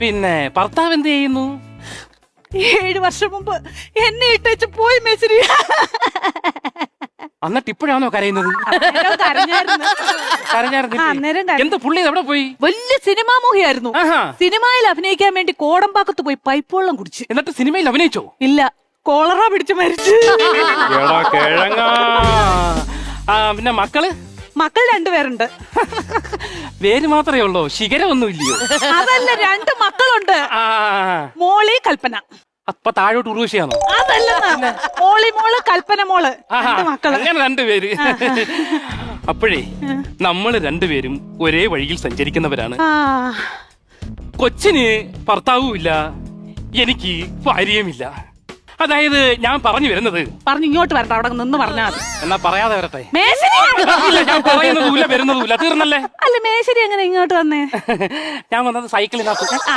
പിന്നെ ഭർത്താവ് എന്ത് ചെയ്യുന്നു? ഏഴ് വർഷം മുമ്പ് എന്നെ ഇട്ടേച്ച് പോയി മേശരി എന്നിട്ട് ഇപ്പോഴാണോ കരയുന്നത്? കരഞ്ഞായിരുന്നു. എന്ത് പുള്ളി എവിടെ പോയി? വലിയ സിനിമാ മോഹിയായിരുന്നു. സിനിമയിൽ അഭിനയിക്കാൻ വേണ്ടി കോടമ്പാക്കത്ത് പോയി പൈപ്പ് വെള്ളം കുടിച്ചു. എന്നിട്ട് സിനിമയിൽ അഭിനയിച്ചോ? ഇല്ല കോളറ പിടിച്ചു മരിച്ചു. പിന്നെ മക്കൾ? മക്കൾ രണ്ടുപേരുണ്ട്. പേര് മാത്രമേ ഉള്ളൂ. ശിഖരമൊന്നും ഇല്ലയോ അതല്ല രണ്ട് മക്കളുണ്ട്. ആ. മോളി കൽപ്പന. അപ്പൊ താഴോട്ട് ഉറൂശിയാണോ അതല്ല മോളി മോൾ കൽപ്പന മോൾ. രണ്ട് മക്കൾ. അങ്ങനെ രണ്ടുപേര് അപ്പോഴേ നമ്മൾ രണ്ടുപേരും ഒരേ വഴിയിൽ സഞ്ചരിക്കുന്നവരാണ്. ആ. കൊച്ചിന് ഭർത്താവുമില്ല. എനിക്ക് ഭാര്യയുമില്ല. അതായത് ഞാൻ പറഞ്ഞു വരുന്നത്. പറഞ്ഞു ഇങ്ങോട്ട് വരട്ടെ അവിടെ നിന്ന് പറഞ്ഞാൽ എന്നാ പറയാതെ വരട്ടെ. മേശരി. ഇല്ല ഞാൻ പറയുന്നതുമില്ല വരുന്നതുമില്ല. തീർന്നല്ലേ? അല്ല മേശരി എങ്ങനെ ഇങ്ങോട്ട് വന്നേ? ഞാൻ വന്നത് സൈക്കിളിനകത്ത്. അത്